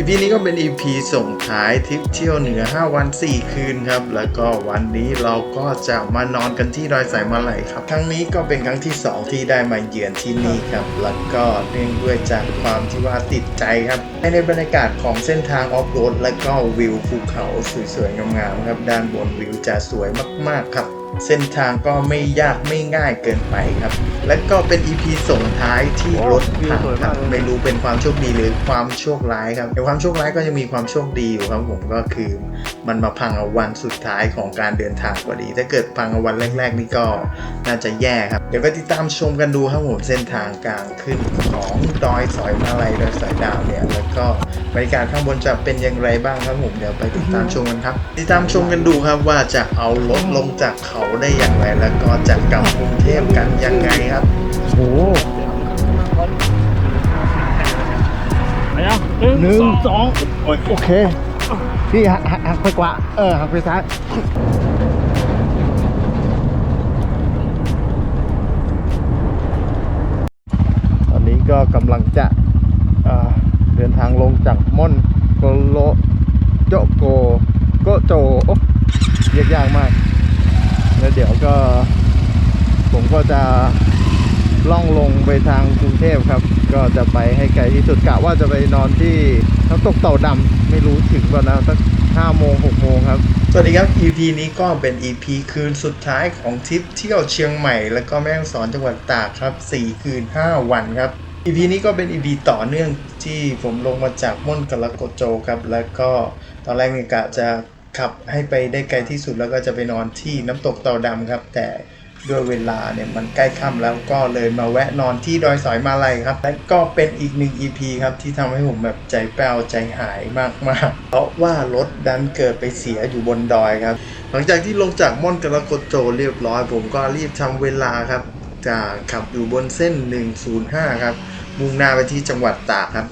EP นี้ก็เป็น EP ส่งท้ายทริปเที่ยวเหนือ 5 วัน 4 คืนครับ แล้วก็วันนี้เราก็จะมานอนกันที่ดอยสายมาลัยครับ ครั้งนี้ก็เป็นครั้งที่ 2 ที่ได้มาเยือนที่นี่ครับ แล้วก็เนื่องด้วยจากความที่ว่าติดใจครับในบรรยากาศของเส้นทางออฟโรดและก็วิวภูเขาสวยๆงามๆครับ ด้านบนวิวจะสวยมากๆครับ เส้นทางก็ไม่ยากไม่ง่ายเกินไปครับ และก็เป็น EP ส่งท้ายที่รถพังครับไม่รู้เป็นความโชคดีหรือความโชคร้ายครับในความโชคร้ายก็ยังมีความโชคดีอยู่ครับผมก็คือ มันมาพังเอาวันสุดท้ายของการเดินทางพอดี ถ้าเกิดพังเอาวันแรก ๆ นี่ก็น่าจะแย่ครับ เดี๋ยวไปติดตามชมกันดูครับผมเส้นทางกลางขึ้นของดอยสอยมาลัยดอยสอยดาวเนี่ยแล้วก็บรรยากาศข้างบนจะเป็นอย่างไรบ้างครับผมเดี๋ยวไปติดตามชมกันครับ ติดตามชมกันดูครับว่าจะเอารถลงจากเขาได้อย่างไร แล้วก็จะกลับกรุงเทพกันยังไงครับโอ้โหไปแล้วหนึ่งหนึ่งสองสองโอเค พี่หักหักไปขวาเออหักไปซ้ายตอนนี้ก็กำลังจะเเดินทางลงจากม่อนโกโลโจโกโกโจโอ๊ะเรียกยากมาก แล้วเดี๋ยวก็ ผมก็จะ ล่องลงไปทางกรุงเทพครับ ก็จะไปให้ไกลที่สุดกะว่าจะไปนอนที่น้ำตกเต่าดำไม่รู้ถึงก่อนนะสักห้าโมงหกโมงครับ สวัสดีครับ EP นี้ก็เป็น EP คืนสุดท้ายของทริปเที่ยวเชียงใหม่ แล้วก็แม่ฮ่องสอนจังหวัดตากครับ 4 คืน 5 วันครับ EP นี้ก็เป็น EP ต่อเนื่องที่ผมลงมาจากม่อนกะละโกโจครับ แล้วก็ตอนแรกเนี่ยกะจะขับให้ไปได้ไกลที่สุดแล้วก็จะไปนอนที่น้ำตกเต่าดำครับ แต่ ด้วยเวลาเนี่ยมันใกล้ค่ำแล้วก็เลยมาแวะนอนที่ดอยสอยมาลัยครับและก็เป็นอีกหนึ่ง EP ครับที่ทำให้ผมแบบใจแป้วใจหายมากๆ เพราะว่ารถดันเกิดไปเสียอยู่บนดอยครับ หลังจากที่ลงจากม่อนกะละโกโจเรียบร้อย ผมก็รีบทำเวลาครับจะขับอยู่บนเส้น 105 ครับ มุ่งหน้าไปที่จังหวัดตากครับ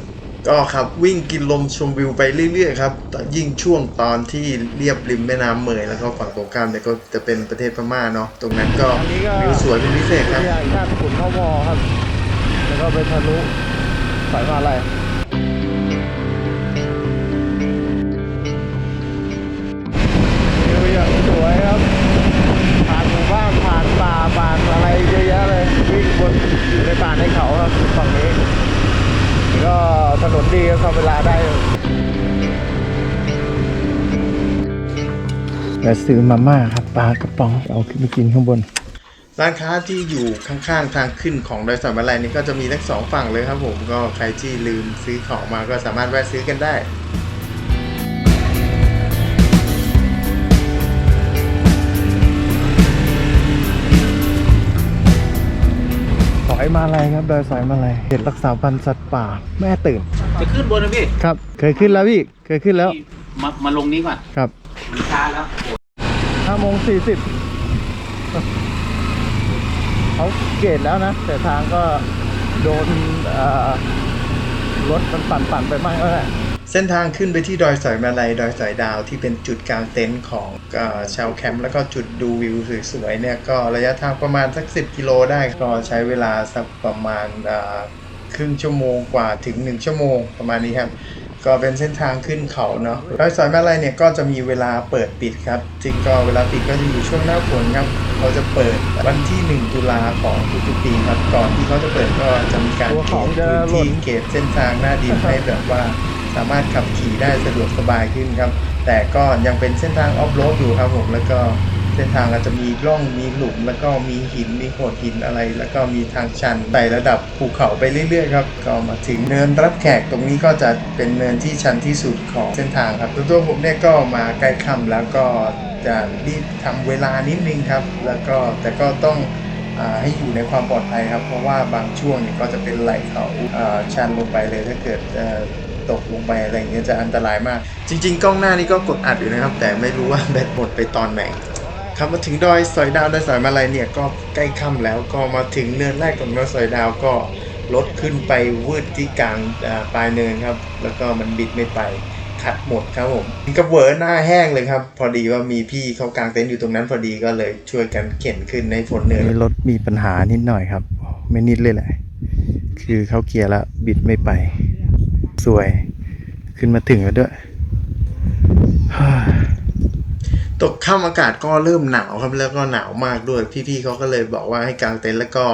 ก็ขับวิ่งกินลมชมวิวไปเรื่อยๆครับแต่ยิ่งช่วงตอนที่เรียบริมแม่น้ำเมยแล้วก็ฝั่งตรงข้ามเนี่ยก็จะเป็นประเทศพม่าเนาะตรงนั้นก็อันนี้ก็วิวสวยเป็นพิเศษครับที่ชาติขุนเข้าวอครับ แล้วก็ไปทะลุสายมาอะไรวิวอย่างสวยครับผ่านหมู่บ้านผ่านป่าผ่านอะไรเยอะแยะเลยวิ่งบนอยู่ในป่าในเขาครับฝั่งนี้ ก็ถนนดีก็ทำเวลาได้แต่ซื้อมาม่าครับปลากระป๋องเอาขึ้นไปกินข้างบน ร้านค้าที่อยู่ข้างๆ ทางขึ้นของดอยสายมาลัยนี่ก็จะมีทั้งสองฝั่งเลยครับผมก็ใครที่ลืมซื้อของมาก็สามารถแวะซื้อกันได้ อยมาลัยครับดอยสอยมาลัยเขตรักษาพันธุ์สัตว์ป่า แม่ตื่น จะขึ้นบนนะพี่ครับ เคยขึ้นแล้วพี่ เคยขึ้นแล้วมามาลงนี้ก่อนครับมันช้าแล้วห้าโมงสี่สิบเขาเกตแล้วนะ แต่ทางก็โดนเอ่อรถมันปั่นปั่นๆไปมากแล้วแหละ เส้นทางขึ้นไปที่ดอยสอยมาลัยดอยสอยดาวที่เป็นจุดกลางเต็นท์ของเออชาวแคมป์แล้วก็จุดดูวิวสวยๆเนี่ยก็ระยะทางประมาณสัก 10 กิโลได้ก็ใช้เวลาสักประมาณเอ่อครึ่งชั่วโมงกว่าถึง 1 ชั่วโมงประมาณนี้ครับ ก็เป็นเส้นทางขึ้นเขาเนาะดอยสอยมาลัยเนี่ยก็จะมีเวลาเปิดปิดครับจริงก็เวลาปิดก็จะอยู่ช่วงหน้าฝนครับเขาจะเปิดวันที่ 1 ตุลาของทุกๆปีครับก่อนที่เขาจะเปิดก็จะมีการตัวเขของตจะพื้นหล่ที่นเขตเส้นทางหน้าดินให้แบบว่า สามารถขับขี่ได้สะดวกสบายขึ้นครับ แต่ก็ยังเป็นเส้นทางออฟโรดอยู่ครับผมแล้วก็เส้นทางอาจจะมีร่องมีหลุมแล้วก็มีหินมีโขดหินอะไร แล้วก็มีทางชันไต่ระดับภูเขาไปเรื่อยๆครับก็มาถึงเนินรับแขกตรงนี้ก็จะเป็นเนินที่ชันที่สุดของเส้นทางครับตัวผมเนี่ยก็มาใกล้ค่ำแล้วก็จะรีบทำเวลานิดนึงครับ แล้วก็แต่ก็ต้องให้อยู่ในความปลอดภัยครับ เพราะว่าบางช่วงเนี่ยก็จะเป็นไหลเขาชันลงไปเลยถ้าเกิด ตกลงไปอะไรอย่างเงี้ยจะอันตรายมาก จริง ๆ กล้องหน้านี่ก็กดอัดอยู่นะครับ แต่ไม่รู้ว่าแบตหมดไปตอนไหนครับมาถึงดอยสอยดาวดอยสอยมาลัยเนี่ยก็ใกล้ค่ำแล้วก็มาถึงเนินแรกของดอยสอยดาวก็รถขึ้นไปวืดที่กลางปลายเนินครับ แล้วก็มันบิดไม่ไปขัดหมดครับผมกระเวอหน้าแห้งเลยครับ พอดีว่ามีพี่เขากางเต็นท์อยู่ตรงนั้นพอดีก็เลยช่วยกันเข็นขึ้นในฝนเนินนี่รถมีปัญหานิดหน่อยครับ ไม่นิดเลยแหละ คือเขาเกียร์แล้วบิดไม่ไป สวย ขึ้นมาถึงแล้วด้วย ตกค่ำอากาศก็เริ่มหนาวครับแล้วก็หนาวมากด้วย พี่ๆเขาก็เลยบอกว่าให้กางเต็นท์แล้วก็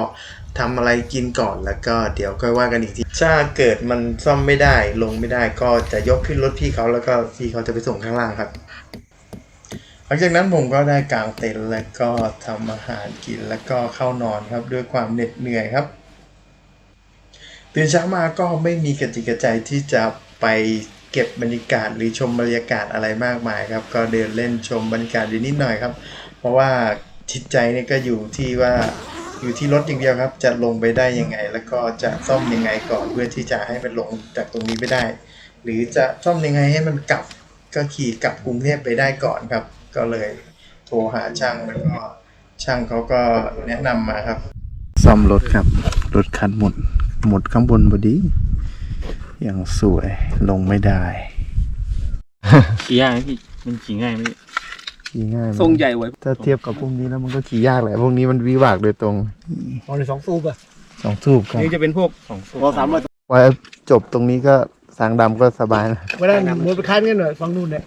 ทำอะไรกินก่อนแล้วก็เดี๋ยวค่อยว่ากันอีกทีถ้าเกิดมันซ่อมไม่ได้ลงไม่ได้ก็จะยกขึ้นรถพี่เขาแล้วก็พี่เขาจะไปส่งข้างล่างครับหลังจากนั้นผมก็ได้กางเต็นท์แล้วก็ทำอาหารกินแล้วก็เข้านอนครับด้วยความเหน็ดเหนื่อยครับ ตื่นเช้ามาก็ไม่มีกระจิกกระใจที่จะไปเก็บบรรยากาศหรือชมบรรยากาศอะไรมากมายครับ ก็เดินเล่นชมบรรยากาศอยู่นิดหน่อยครับ เพราะว่าจิตใจเนี่ยก็อยู่ที่ว่าอยู่ที่รถอย่างเดียวครับ จะลงไปได้ยังไง แล้วก็จะซ่อมยังไงก่อนเพื่อที่จะให้มันลงจากตรงนี้ไปได้ หรือจะซ่อมยังไงให้มันกลับก็ขี่กลับกรุงเทพไปได้ก่อนครับ ก็เลยโทรหาช่างแล้วก็ช่างเขาก็แนะนำมาครับ ซ่อมรถครับรถคันหมด หมดข้างบนพอดีอย่างสวยลงไม่ได้ขี่ยากไหมพี่มันขี่ง่ายไหมพี่ขี่ง่ายไหมทรงใหญ่ไว้ถ้าเทียบกับพวกนี้แล้วมันก็ขี่ยากแหละพวกนี้มันวิบากโดยตรงเอาเลยสองสูบอะสองทูบครับนี่จะเป็นพวกสองสูบสามร้อยไว้จบตรงนี้ก็สางดำก็สบายนะวันนั้นมือไปค้านกันหน่อยฟังนู่นเนี่ย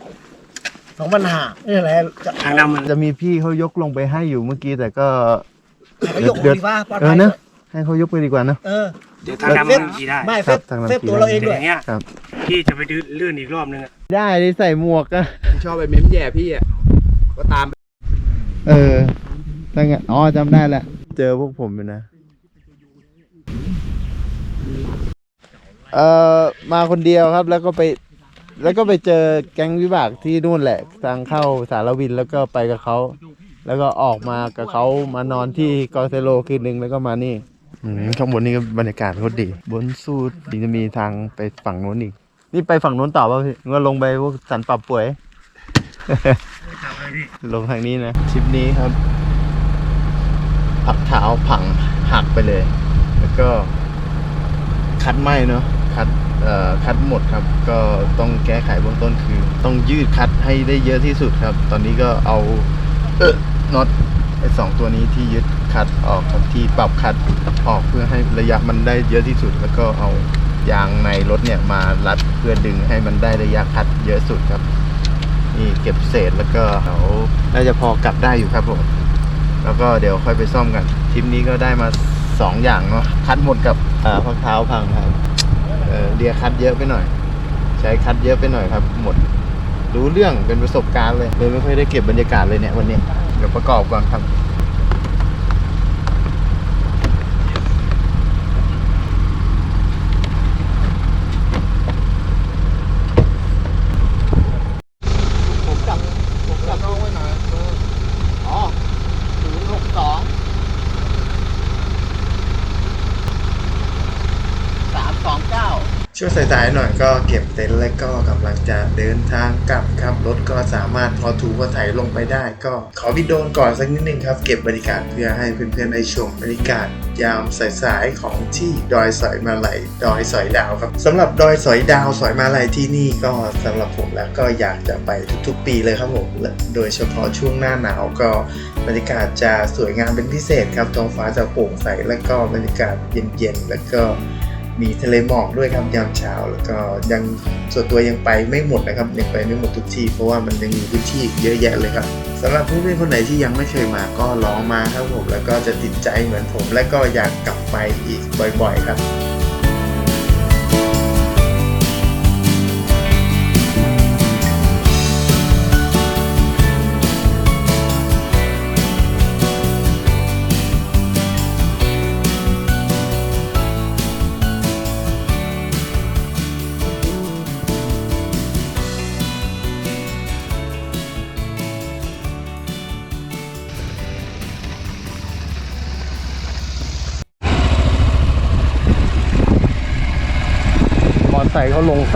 สองพันห้านี่แหละจะทางนำมันจะมีพี่เขายกลงไปให้อยู่เมื่อกี้แต่ก็เขายกดีฟ้าปลอดเอภัอยนะด้วยให้เขายกไปดีกว่านะเออ เดี๋ยวทางดำมันขี่ได้ไม่เซครับฟทางนำเซฟตัวเราเองแต่ด้อวยย่างเงี้ยครับ พี่จะไปดื้อลื่นอีกรอบนึงอะได้ดิใส่หมวกอะชอบไปเม้มแย่พี่อะก็ตามเออตั้งไงอ๋อจำได้แล้วเจอพวกผมอยู่นะ เอ่อ มาคนเดียวครับ แล้วก็ไป แล้วก็ไปเจอแก๊งวิบากที่นู่นแหละ ทางเข้าสารวินแล้วก็ไปกับเขา แล้วก็ออกมากับเขามานอนที่กอเซโลคืนหนึ่งแล้วก็มานี่ อืมข้างบนนี่ก็บรรยากาศโคตรดี บนสุดนี่จะมีทางไปฝั่งโน้นอีก นี่ไปฝั่งโน้นต่อป่ะพี่ก็ลงไปพวกสันปรับป่วย ลงทางนี้นะทริปนี้ครับพักเท้าผังหักไปเลย แล้วก็ คัดไหมเนาะคัดเอ่อคัดหมดครับ ก็ต้องแก้ไขเบื้องต้นคือ ต้องยืดคัดให้ได้เยอะที่สุดครับ ตอนนี้ก็เอาเออน็อต ไอ้สองตัวนี้ที่ยึดคัดออกครับที่ปรับคัดออกเพื่อให้ระยะมันได้เยอะที่สุด แล้วก็เอายางในรถเนี่ยมารัดเพื่อดึงให้มันได้ระยะคัดเยอะสุดครับ นี่เก็บเศษแล้วก็เดี๋ยวน่าจะพอกลับได้อยู่ครับผมแล้วก็เดี๋ยวค่อยไปซ่อมกันทริปนี้ก็ได้มาสองอย่างเนาะคัดหมดกับอ่าพักเท้าพังครับเออเดียคัดเยอะไปหน่อย ใช้คัดเยอะไปหน่อยครับ หมดรู้เรื่องเป็นประสบการณ์เลยเลยไม่ค่อยได้เก็บบรรยากาศเลยเนี่ยวันนี้ ดี๋ยวประกอบก่อนครับ ผมจับผมจับน้องไว้หน่อยอ๋อศูนย์หกสองสามสองเก้า ช่วงสายๆหน่อยก็เก็บเต็นท์และก็กำลังจะเดินทางกลับครับรถก็สามารถพอถูพอไถลงไปได้ ก็ขอวิดีโอก่อนสักนิดนึงครับ เก็บบรรยากาศเพื่อให้เพื่อนๆได้ชมบรรยากาศยามสายๆของที่ดอยสอยมาลัยดอยสอยดาวครับสำหรับดอยสอยดาวสอยมาลัยที่นี่ก็สำหรับผมแล้วก็อยากจะไปทุกๆ ปีเลยครับผมโดยเฉพาะช่วงหน้าหนาวก็บรรยากาศจะสวยงามเป็นพิเศษครับท้องฟ้าจะโปร่งใสและก็บรรยากาศเย็นๆแล้วก็ มีทะเลหมอกด้วยครับยามเช้า แล้วก็ยังส่วนตัวยังไปไม่หมดนะครับยังไปไม่หมดทุกที่ เพราะว่ามันยังมีพื้นที่อีกเยอะแยะเลยครับสำหรับเพื่อนๆคนไหนที่ยังไม่เคยมาก็ลองมาครับผมแล้วก็จะติดใจเหมือนผม และก็อยากกลับไปอีกบ่อย ๆ ครับ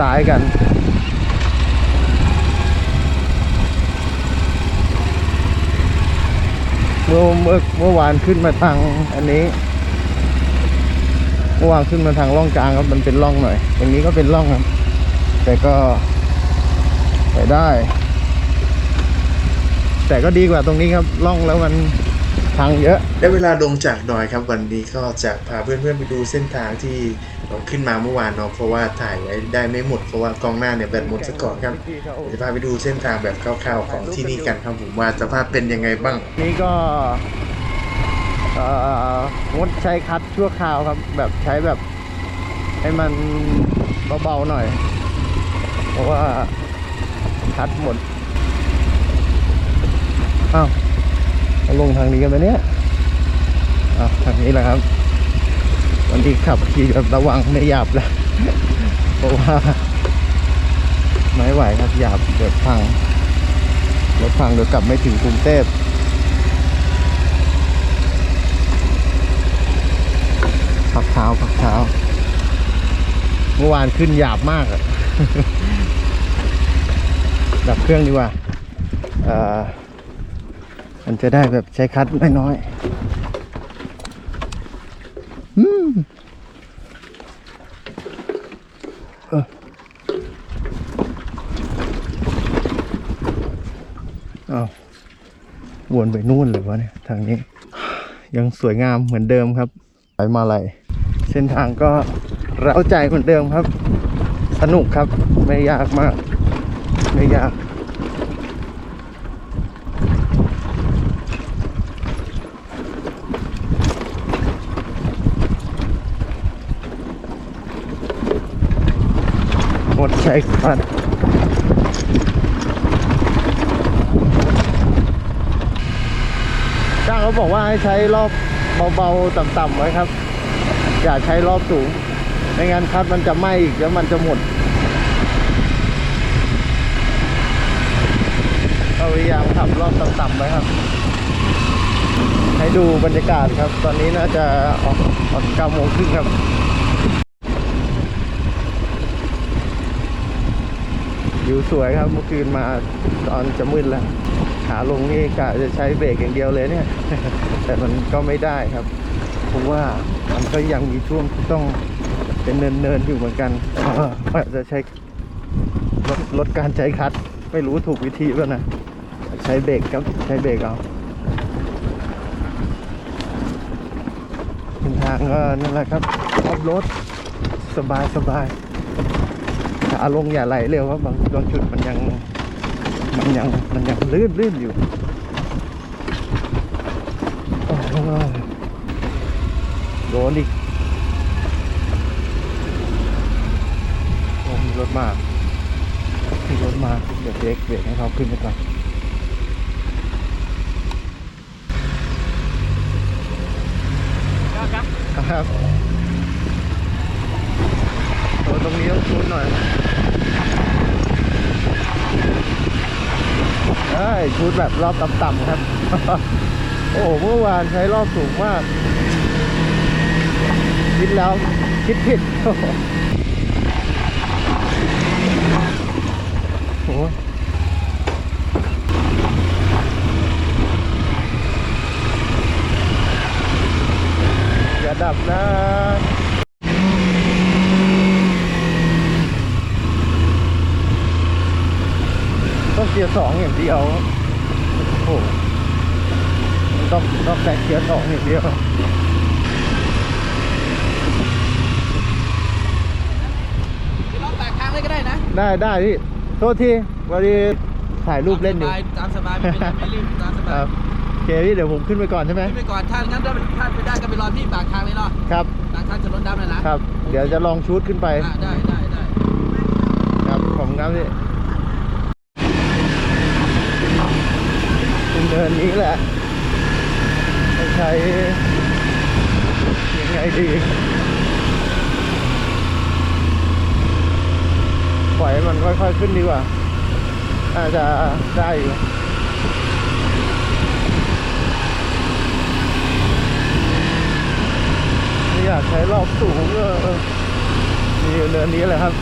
ซ้ายกัน เมื่อเมื่อเมื่อวานขึ้นมาทางอันนี้ เมื่อวานขึ้นมาทางร่องกลางครับมันเป็นร่องหน่อยตรงนี้ก็เป็นร่องครับ แต่ก็ไปได้ แต่ก็ดีกว่าตรงนี้ครับร่องแล้วมัน ทางเยอะ ได้เวลาลงจากดอยครับวันนี้ก็จะพาเพื่อนๆไปดูเส้นทางที่เราขึ้นมาเมื่อวานเนาะเพราะว่าถ่ายไว้ได้ไม่หมดเพราะว่ากล้องหน้าเนี่ยแบตหมดซะก่อนครับเดี๋ยวจะพาไปดูเส้นทางแบบคร่าวๆของที่นี่กันครับผมว่าสภาพเป็นยังไงบ้าง นี่ก็เอ่องดใช้คัดชั่วคราวครับ แบบใช้แบบให้มันเบาๆหน่อย เพราะว่าคัดหมดอ้าว เอาลงทางนี้กันไหมเนี่ยอ้าวทางนี้แหละครับ วันที่ขับขี่แบบระวังไม่หยาบแล้วเพราะว่าไม่ไหวครับหยาบเดี๋ยวพังรถพังเดี๋ยวกลับไม่ถึงกรุงเทพพักเท้าพักเท้าเมื่อวานขึ้นหยาบมากอะดับเครื่องดีกว่า เอ่อ มันจะได้แบบใช้คัดน้อยอืมเออเอาวนไปนู่นเลยวะเนี่ยทางนี้ ยังสวยงามเหมือนเดิมครับไปมาลัยเส้นทางก็เร้าใจเหมือนเดิมครับ สนุกครับไม่ยากมาก ไม่ยาก หมดใช้คันช่างเขาบอกว่าให้ใช้รอบเบาๆต่ำๆไว้ครับ อย่าใช้รอบสูงไม่งั้นคัดมันจะไหม้อีกแล้วมันจะหมดพยายามขับรอบต่ำๆไว้ครับ ให้ดูบรรยากาศครับ ตอนนี้น่าจะออกออกเก้าโมงครึ่งครับ วิวสวยครับเมื่อคืนมาตอนจะมืดแล้ว ขาลงนี่กะจะใช้เบรกอย่างเดียวเลยเนี่ย แต่มันก็ไม่ได้ครับ เพราะว่ามันก็ยังมีช่วงที่ต้องเป็นเนินๆอยู่เหมือนกันว่าจะใช้ลดลดการใช้คัดไม่รู้ถูกวิธีป่ะนะ ใช้เบรกครับใช้เบรกเอาเส้นทางก็นั่นแหละครับออฟรถสบายสบาย ขาลงอย่าไหลเร็วครับบางบางจุดมันยังมันยังมันยังลื่นลื่นอยู่โอ้โหโดนอีกโอ้มีรถมามีรถมาเดี๋ยวเบรกเบรกให้เขาขึ้นไปก่อนครับโอ้ ตรงนี้ต้องชูนหน่อยใช่ชุดแบบรอบต่ำๆครับ โอ้โหเมื่อวานใช้รอบสูงมาก คิดแล้วคิดผิด โอ้โหโอ้โหอย่าดับนะ ต้ องเกียร์สองอย่างเดียวโอ้โหมันต้องต้องแต่เกียร์สองอย่างเดียวลองแตกทางเลยก็ได้นะ ได้ได้พี่โทษทีวันนี้ถ่ายรูปเล่นอยู่ตามสบายไม่เป็นไรไม่รีบตามสคบายรับโอเคพี่เดี๋ยวผมขึ้นไปก่อนใช่ไหมขึ้นไปก่อนถ้างั้นถ้าถ้าไปได้ก็ไปรอพี่ปากทางเลยเนาะครับปากทางจะรถดำเลยนะครับ เดี๋ยวจะลองชูดขึ้นไปอ่าได้ได้ได้ ครับผมครับพี่เป็นเดินนี้แหละจะใช้ยังไงดี ปล่อยให้มันค่อยๆ ขึ้นดีกว่าน่าจะได้อยู่ไม่อยากใช้รอบสูงก็เออมีเนินนี้แหละครับ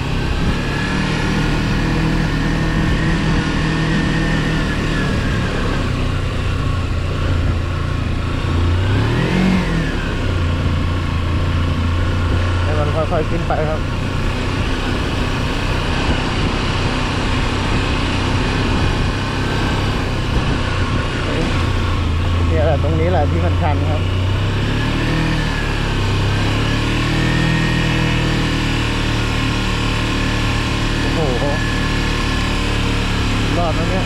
ให้มันค่อยๆขึ้นไปครับ เนี่ยแหละตรงนี้แหละ ที่คันชันๆครับโอ้โหรอดแล้วเนี่ย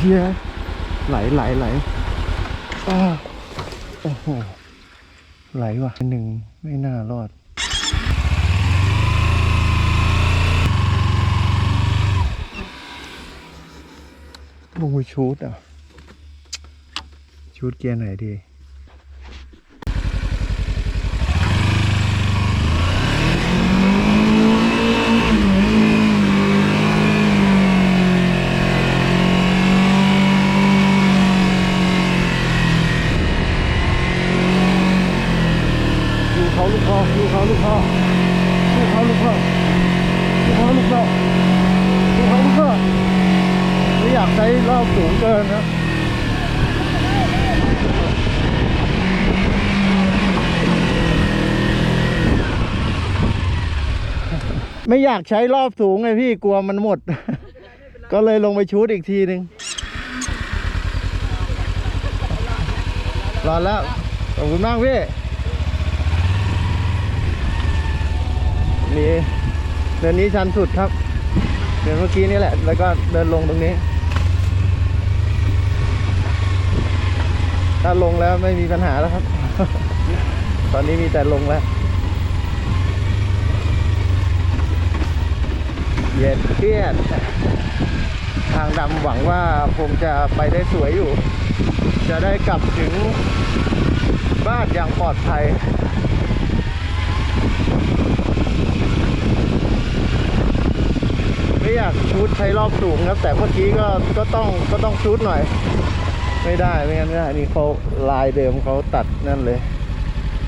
เฮียไหลไหลไหลอ้าโอ้โหไหลว่ะหนึ่งไม่น่ารอด ลงไปชูดอะ ชูดเกียร์ไหนดี ลูกเขาลูกพ่อลูกเขาลูกพ่อลูกเขาลูกพ่อลูกเขาลูกพ่อลูกเขาลูกพ่อไม่อยากใช้รอบสูงเกินนะ ไม่อยากใช้รอบสูงไงพี่กลัวมันหมด ก็เลยลงไปชูดอีกทีหนึ่งรอดแล้ว ขอบคุณมากพี่นี่เดินนี้ชันสุดครับเดินเมื่อกี้นี่แหละ แล้วก็เดินลงตรงนี้ ถ้าลงแล้วไม่มีปัญหาแล้วครับ ตอนนี้มีแต่ลงแล้ว เย็นเครียด ทางดำหวังว่าคงจะไปได้สวยอยู่ จะได้กลับถึงบ้านอย่างปลอดภัยไม่อยากชูดใช้รอบสูงครับ แต่เมื่อกี้ก็ก็ต้องก็ต้องชูดหน่อย ไม่ได้ไม่งั้นไม่ได้นี่เขาลายเดิมเขาตัดนั่นเลย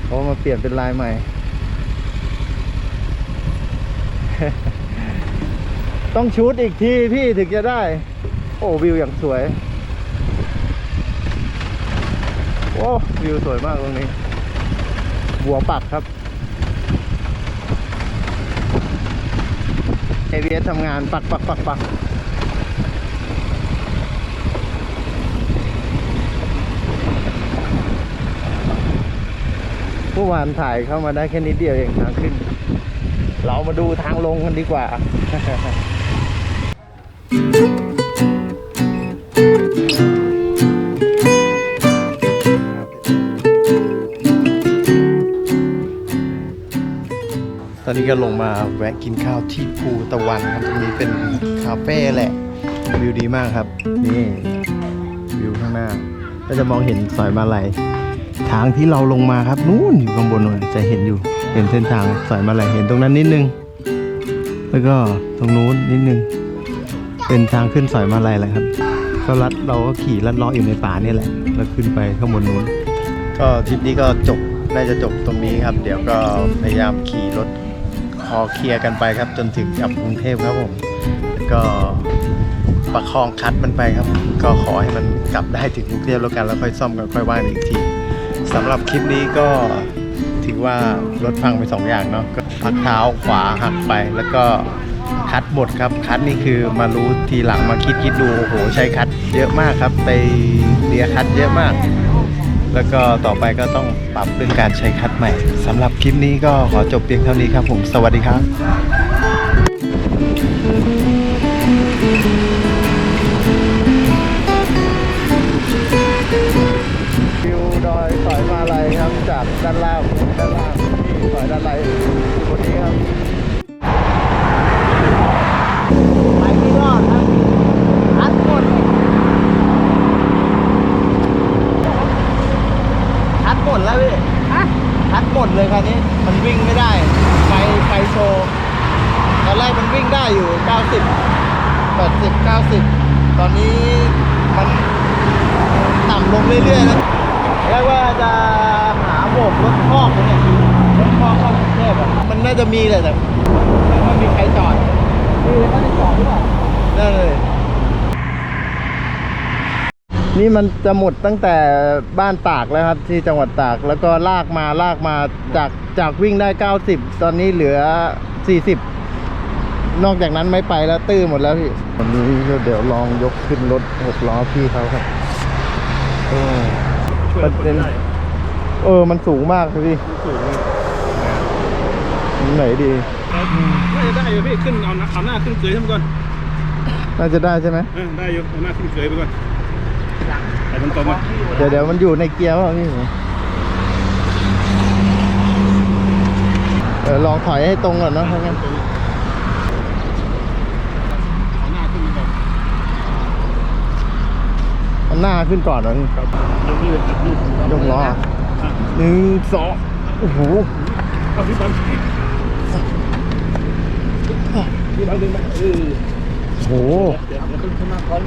เขามาเปลี่ยนเป็นลายใหม่ ต้องชูดอีกทีพี่ถึงจะได้ โอ้วิวอย่างสวย โอ้วิวสวยมากตรงนี้ บัวปักครับ ABS ทำงานปักปักปักปักเมื่อวานถ่ายเข้ามาได้แค่นิดเดียวเองทางขึ้น เรามาดูทางลงกันดีกว่า ก็ลงมาแวะกินข้าวที่ภูตะวันครับตรงนี้เป็นคาเฟ่แหละวิวดีมากครับ นี่วิวข้างหน้า ก็จะมองเห็นสอยมาลัยทางที่เราลงมาครับนู่นอยู่ข้างบนนู่นจะเห็นอยู่เห็นเส้นทางสอยมาลัยเห็นตรงนั้นนิดนึง แล้วก็ตรงนู้นนิดนึง เป็นทางขึ้นสอยมาลัยแหละครับก็ลัดเราก็ขี่ลัดลาะอยู่ในป่านี่แหละแล้วขึ้นไปข้างบนนู้น ก็ทริปนี้ก็จบน่าจะจบตรงนี้ครับ เดี๋ยวก็พยายามขี่รถ อเคลียร์กันไปครับจนถึงกับกรุงเทพครับผมแล้วก็ประคองคัดมันไปครับ ก็ขอให้มันกลับได้ถึงกรุงเทพแล้วกันแล้วค่อยซ่อมกันค่อยว่ากันอีกทีสำหรับคลิปนี้ก็ถือว่ารถพังไปสองอย่างเนาะก็พักเท้าขวาหักไปแล้วก็คัดหมดครับคัดนี่คือมารู้ทีหลังมาคิดคิดดูโอ้โหใช้คัดเยอะมากครับ ไปเลียคัดเยอะมาก แล้วก็ต่อไปก็ต้องปรับเรื่องการใช้คัดใหม่สำหรับคลิปนี้ก็ขอจบเพียงเท่านี้ครับผมสวัสดีครับวิวดอยสอยมาลัยครับจากด้านล่างด้านล่างนี่สอยด้านล่างคนนี้ครับไปที่รอดครับอัดหมด คัดหมดแล้วพี่คั มันนี้มันวิ่งไม่ได้ไฟไฟโชว์ตอนแรกมันวิ่งได้อยู่ 90 80 90 ตอนนี้มันต่ำลงเรื่อยๆนะเรียกว่าจะหาโบกรถคอกเนี่ยรถคอกเข้ากรุงเทพอะมันน่าจะมีแหละแต่ไม่มีใครจอดมีไม่ได้จอดหรือเปล่านั่นเลย นี่มันจะหมดตั้งแต่บ้านตากแล้วครับ ที่จังหวัดตากแล้วก็ลากมาลากมาจากจากวิ่งได้ 90 ตอนนี้เหลือสี่สิบนอกจากนั้นไม่ไปแล้วตื้อหมดแล้วพี่วันนี้ก็เดี๋ยวลองยกขึ้นรถหกล้อพี่เขาครับเออประเด็นเออมันสูงมากครับพี่สูงไหนดีน่าจะได้อยู่พี่ขึ้นเอาหน้าเอาหน้าขึ้นเกยขึ้นไปก่อนน่าจะได้ใช่ไหมเออได้อยู่เอาหน้าขึ้นเกยไปก่อน ไอ้ตรงอะเดี๋ยวเดี๋ยวมันอยู่ในเกียร์เปล่าพี่เออลองถอยให้ตรงก่อนเนาะถ้างั้นเอาหน้าขึ้นก่อนเอาหน้าขึ้นก่อนเหรอพี่ยกล้อหนึ่งสองโอ้โหพี่บังพี่บังดึงไปเออโหเดี๋ยวเอาขึ้นขึ้นมาก่อน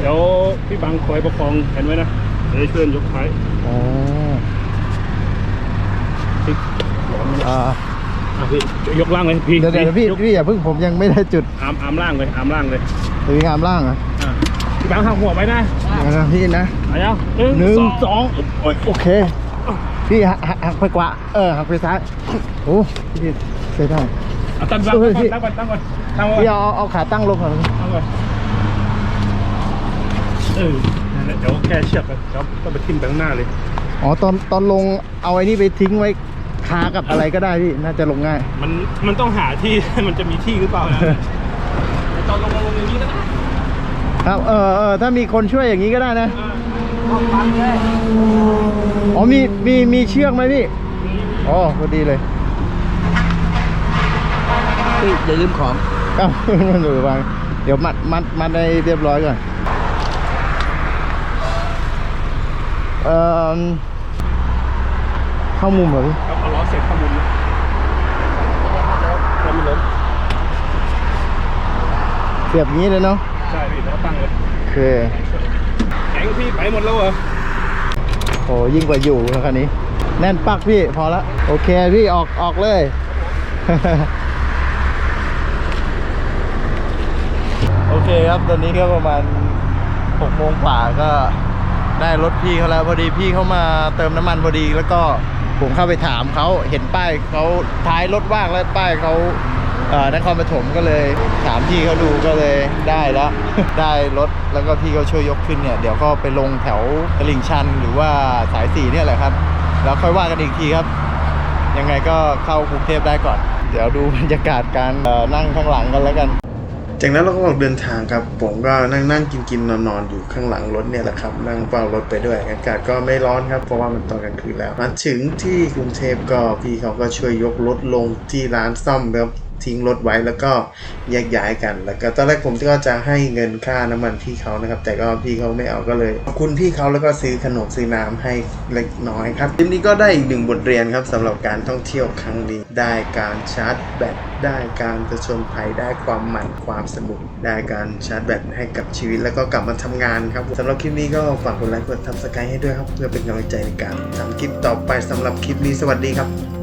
เดี๋ยวพี่บังคอยประคองแขนไว้นะเดี๋ยวจะช่วยยกท้ายอ๋อพลิกหลอมอ่าอะพี่ยกล่างเลยพี่เดี๋ยวเดี๋ยวพี่ยกพี่อย่าเพิ่งผมยังไม่ได้จุดอาร์มอาร์มล่างเลยอาร์มล่างเลยสวิงอาร์มล่างเหรอะอะพี่บังหักหัวไว้นะนะพี่นะ เอายังหนึ่งสสอองงโอ้ยโอเค พี่หักหักหักไปขวาเออหักไปซ้ายโอ้พี่ใช้ได้ เอาตั้งตั้งเออพี่ก่อนตั้งก่อนตั้งก่อนตั้งก่อนพี่เอาเอาเอาขาตั้งลงก่อนตั้งก่อนเออนั่นแหละเดี๋ยวแก้เชือกกันเดี๋ยวต้องไปทิ่มไปข้างหน้าเลย อ๋อตอนตอนลงเอาไอ้นี่ไปทิ้งไว้คากับอะไรก็ได้พี่น่าจะลงง่าย มันมันต้องหาที่ มันจะมีที่หรือเปล่านะแต่ตอนลงลงอย่างนี้ก็ได้ครับเออเออถ้ามีคนช่วยอย่างนี้ก็ได้นะต้องฟังเลยอ๋อมีมีมีเชือกไหมพี่อ๋อพอดีเลยพี่อย่าลืมของเอ้ามันอยู่วางเดี๋ยวมัดมัดมัดให้เรียบร้อยก่อน เอ่อเข้ามุมเหรอพี่ครับเอาล้อเสร็จข้อมูลนะแล้วมันล้มเสียบอย่างนี้เลยเนาะใช่พี่แล้วตั้งเลยโอเคแข็งพี่ไปหมดแล้วเหรอโอ้ยิ่งกว่าอยู่แล้วคันนี้ แน่นปักพี่พอละโอเคพี่ออกออกเลยโอเคครับ ตอนนี้ก็ประมาณหกโมงกว่าก็ ได้รถพี่เขาแล้วพอดีพี่เขามาเติมน้ำมันพอดีแล้วก็ผมเข้าไปถามเขาเห็นป้ายเขาท้ายรถว่างแล้วป้ายเขาเอ่อนครปฐมก็เลยถามพี่เขาดูก็เลยได้แล้ว ได้รถแล้วก็พี่เขาช่วยยกขึ้นเนี่ย เดี๋ยวก็ไปลงแถวตลิ่งชันหรือว่าสายสี่เนี่ยแหละครับ แล้วค่อยว่ากันอีกทีครับ ยังไงก็เข้ากรุงเทพได้ก่อน เดี๋ยวดูบรรยากาศการนั่งข้างหลังกันแล้วกัน จากนั้นเราก็ออกเดินทางครับ ผมก็นั่งนั่งกินกินนอนนอนอยู่ข้างหลังรถเนี่ยแหละครับ นั่งเฝ้ารถไปด้วยอากาศก็ไม่ร้อนครับ เพราะว่ามันตอนกลางคืนแล้วมาถึงที่กรุงเทพก็พี่เขาก็ช่วยยกรถลงที่ร้านซ่อมครับ ทิ้งรถไว้แล้วก็แยกย้ายกัน แล้วก็ตอนแรกผมก็จะให้เงินค่าน้ำมันพี่เขานะครับ แต่ก็พี่เขาไม่เอาก็เลยขอบคุณพี่เขาแล้วก็ซื้อขนมซื้อน้ำให้เล็กน้อยครับคลิปนี้ก็ได้อีกหนึ่งบทเรียนครับสำหรับการท่องเที่ยวครั้งนี้ได้การชาร์จแบตได้การผจญภัยได้ความหมันความสนุกได้การชาร์จแบตให้กับชีวิตแล้วก็กลับมาทำงานครับสำหรับคลิปนี้ก็ฝากกดไลค์กดทับสไครต์ให้ด้วยครับ เพื่อเป็นกำลังใจในการทำคลิปต่อไปสำหรับคลิปนี้สวัสดีครับ